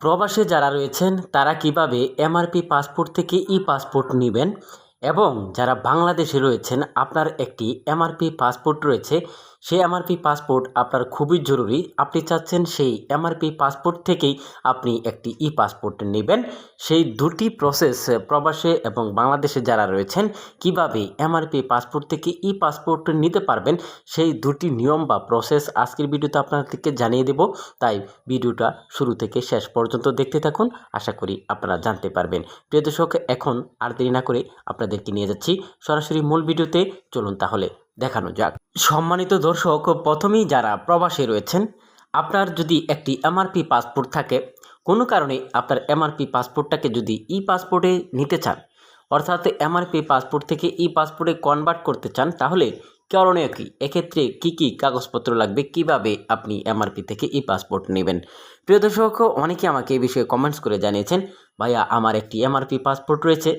প্রবাসে যারা রয়েছেন তারা কীভাবে এমআরপি পাসপোর্ট থেকে ই পাসপোর্ট নেবেন? এবং যারা বাংলাদেশে রয়েছেন, আপনার একটি এমআরপি পাসপোর্ট রয়েছে। সেই এমআরপি পাসপোর্ট আপনার খুবই জরুরি। আপনি চাচ্ছেন সেই এমআরপি পাসপোর্ট থেকেই আপনি একটি ই পাসপোর্ট নেবেন। সেই দুটি প্রসেস প্রবাসে এবং বাংলাদেশে যারা রয়েছেন, কীভাবে এমআরপি পাসপোর্ট থেকে ই পাসপোর্ট নিতে পারবেন, সেই দুটি নিয়ম বা প্রসেস আজকের ভিডিওতে আপনাদেরকে জানিয়ে দেব। তাই ভিডিওটা শুরু থেকে শেষ পর্যন্ত দেখতে থাকুন। আশা করি আপনারা জানতে পারবেন। প্রিয় দর্শক, এখন আর দেরি না করে আপনাদেরকে নিয়ে যাচ্ছি। সরাসরি মূল ভিডিওতে চলুন তাহলে দেখানো যাক। সম্মানিত দর্শক, প্রথমেই যারা প্রবাসে রয়েছেন, আপনার যদি একটি এমআরপি পাসপোর্ট থাকে, কোনো কারণে আপনার এমআরপি পাসপোর্টটাকে যদি ই পাসপোর্টে নিতে চান, অর্থাৎ এমআরপি পাসপোর্ট থেকে ই পাসপোর্টে কনভার্ট করতে চান, তাহলে করণীয় কী? এক্ষেত্রে কী কী কাগজপত্র লাগবে? কীভাবে আপনি এমআরপি থেকে ই পাসপোর্ট নেবেন? প্রিয় দর্শক, অনেকে আমাকে এই বিষয়ে কমেন্টস করে জানিয়েছেন, ভাইয়া, আমার একটি এমআরপি পাসপোর্ট রয়েছে।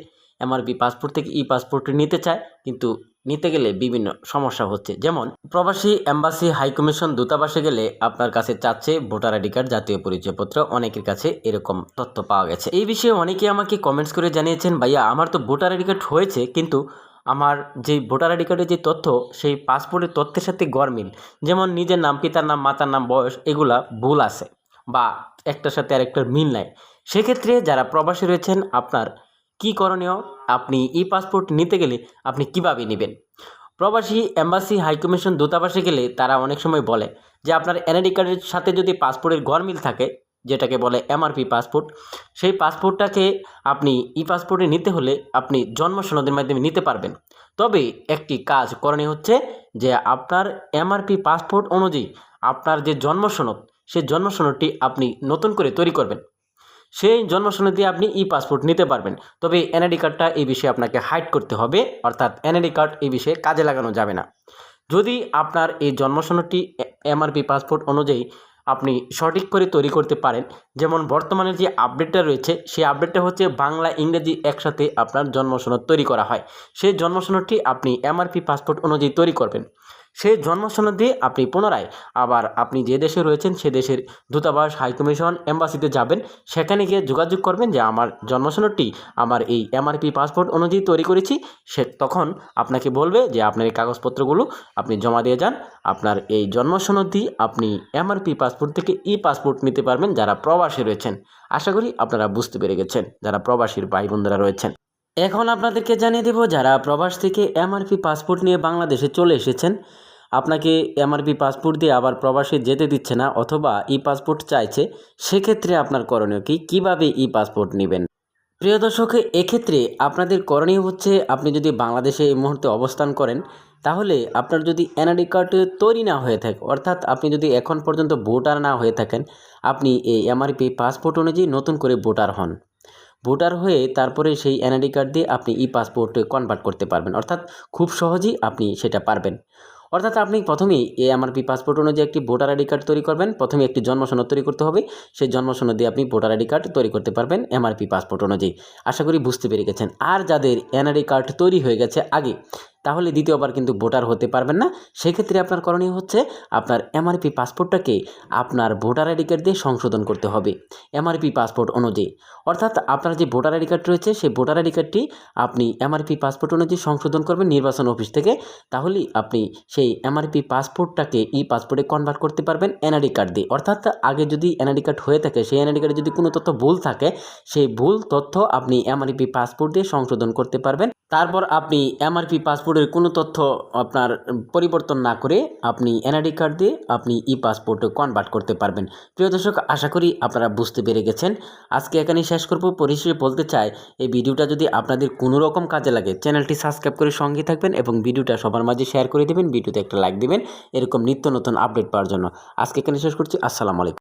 এমআরপি পাসপোর্ট থেকে ই পাসপোর্টটি নিতে চায়, কিন্তু নিতে গেলে বিভিন্ন সমস্যা হচ্ছে। যেমন, প্রবাসী এম্বাসি হাইকমিশন দূতাবাসে গেলে আপনার কাছে চাচ্ছে ভোটার আইডি কার্ড, জাতীয় পরিচয়পত্র, অনেকের কাছে এরকম তথ্য পাওয়া গেছে। এই বিষয়ে অনেকে আমাকে কমেন্টস করে জানিয়েছেন, ভাইয়া, আমার তো ভোটার আইডি কার্ড হয়েছে, কিন্তু আমার যে ভোটার আইডি কার্ডের যে তথ্য, সেই পাসপোর্টের তথ্যের সাথে গরমিল। যেমন, নিজের নাম, পিতার নাম, মাতার নাম, বয়স, এগুলা ভুল আছে বা একটার সাথে আরেকটার মিল নাই। সেক্ষেত্রে যারা প্রবাসী রয়েছেন, আপনার কী করণীয়? আপনি ই পাসপোর্ট নিতে গেলে আপনি কীভাবে নেবেন? প্রবাসী এম্বাসি হাইকমিশন দূতাবাসে গেলে তারা অনেক সময় বলে যে আপনার এনআইডি কার্ডের সাথে যদি পাসপোর্টের গরমিল থাকে, যেটাকে বলে এমআরপি পাসপোর্ট, সেই পাসপোর্টটাকে আপনি ই পাসপোর্টে নিতে হলে আপনি জন্ম সনদের মাধ্যমে নিতে পারবেন। তবে একটি কাজ করণীয় হচ্ছে যে আপনার এমআরপি পাসপোর্ট অনুযায়ী আপনার যে জন্ম সনদ সেই জন্ম সনদটি আপনি নতুন করে তৈরি করবেন। সেই জন্ম সনদ দিয়ে আপনি ই পাসপোর্ট নিতে পারবেন। তবে এনআইডি কার্ডটা এই বিষয়ে আপনাকে হাইড করতে হবে, অর্থাৎ এনআইডি কার্ড এই বিষয়ে কাজে লাগানো যাবে না। যদি আপনার এই জন্ম সনদটি এমআরপি পাসপোর্ট অনুযায়ী আপনি সঠিক করে তৈরি করতে পারেন, যেমন বর্তমানে যে আপডেটটা রয়েছে, সেই আপডেটটা হচ্ছে বাংলা ইংরেজি একসাথে আপনার জন্ম সনদ তৈরি করা হয়। সেই জন্ম সনদটি আপনি এমআরপি পাসপোর্ট অনুযায়ী তৈরি করবেন। সেই জন্ম সনদ দিয়ে আপনি পুনরায় আবার আপনি যে দেশে রয়েছেন, সে দেশের দূতাবাস হাইকমিশন এম্বাসিতে যাবেন। সেখানে গিয়ে যোগাযোগ করবেন যে, আমার জন্ম সনদটি আমার এই এমআরপি পাসপোর্ট অনুযায়ী তৈরি করেছি। সে তখন আপনাকে বলবে যে, আপনার এই কাগজপত্রগুলো আপনি জমা দিয়ে যান। আপনার এই জন্ম দিয়ে আপনি এমআরপি পাসপোর্ট থেকে ই পাসপোর্ট নিতে পারবেন যারা প্রবাসী রয়েছেন। আশা করি আপনারা বুঝতে পেরে গেছেন, যারা প্রবাসীর ভাই বোনরা রয়েছেন। এখন আপনাদেরকে জানিয়ে দেব, যারা প্রবাস থেকে এমআরপি পাসপোর্ট নিয়ে বাংলাদেশে চলে এসেছেন আপনাকে এমআরপি পাসপোর্ট দিয়ে আবার প্রবাসে যেতে দিচ্ছে না অথবা ই পাসপোর্ট চাইছে, সেক্ষেত্রে আপনার করণীয় কি? কীভাবে ই পাসপোর্ট নেবেন? প্রিয় দর্শক, এক্ষেত্রে আপনাদের করণীয় হচ্ছে আপনি যদি বাংলাদেশে এই মুহূর্তে অবস্থান করেন, তাহলে আপনার যদি এনআইডি কার্ড তৈরি না হয়ে থাকে, অর্থাৎ আপনি যদি এখন পর্যন্ত ভোটার না হয়ে থাকেন, আপনি এই এমআরপি পাসপোর্ট অনুযায়ী নতুন করে ভোটার হন। ভোটার হয়ে তারপরে সেই এনআইডি কার্ড দিয়ে আপনি ই পাসপোর্টে কনভার্ট করতে পারবেন, অর্থাৎ খুব সহজেই আপনি সেটা পারবেন। অর্থাৎ আপনি প্রথমেই এ এমআরপি পাসপোর্ট অনুযায়ী একটি ভোটার আইডি কার্ড তৈরি করবেন। প্রথমে একটি জন্মসনদ তৈরি করতে হবে। সেই জন্মসনদ দিয়ে আপনি ভোটার আইডি কার্ড তৈরি করতে পারবেন এমআরপি পাসপোর্ট অনুযায়ী। আশা করি বুঝতে পেরে গেছেন। আর যাদের এনআরডি কার্ড তৈরি হয়ে গেছে আগে তাহলে দ্বিতীয়বার কিন্তু ভোটার হতে পারবেন না। সেক্ষেত্রে আপনার করণীয় হচ্ছে আপনার এমআরপি পাসপোর্টটাকে আপনার ভোটার আইডি কার্ড দিয়ে সংশোধন করতে হবে। এমআরপি পাসপোর্ট অনুযায়ী। অর্থাৎ আপনার যে ভোটার আইডি কার্ড রয়েছে, সেই ভোটার আইডি কার্ডটি আপনি এমআরপি পাসপোর্ট অনুযায়ী সংশোধন করবেন নির্বাচন অফিস থেকে। তাহলেই আপনি সেই এমআরপি পাসপোর্টটাকে ই পাসপোর্টে কনভার্ট করতে পারবেন এনআইডি কার্ড দিয়ে। অর্থাৎ আগে যদি এনআইডি কার্ড হয়ে থাকে, সেই এনআইডি কার্ডে যদি কোনো তথ্য ভুল থাকে, সেই ভুল তথ্য আপনি এমআরপি পাসপোর্ট দিয়ে সংশোধন করতে পারবেন। তারপর আপনি এমআরপি পাসপোর্টের কোনো তথ্য আপনার পরিবর্তন না করে আপনি এনআইডি কার্ড দিয়ে আপনি ই পাসপোর্ট কনভার্ট করতে পারবেন। প্রিয় দর্শক, আশা করি আপনারা বুঝতে পেরে গেছেন। আজকে এখানেই শেষ করব। পরিশেষে বলতে চাই, এই ভিডিওটা যদি আপনাদের কোনো রকম কাজে লাগে, চ্যানেলটি সাবস্ক্রাইব করে সঙ্গে থাকবেন এবং ভিডিওটা সবার মাঝে শেয়ার করে দেবেন, ভিডিওতে একটা লাইক দেবেন। এরকম নিত্য নতুন আপডেট পাওয়ার জন্য। আজকে এখানে শেষ করছি। আসসালামু আলাইকুম।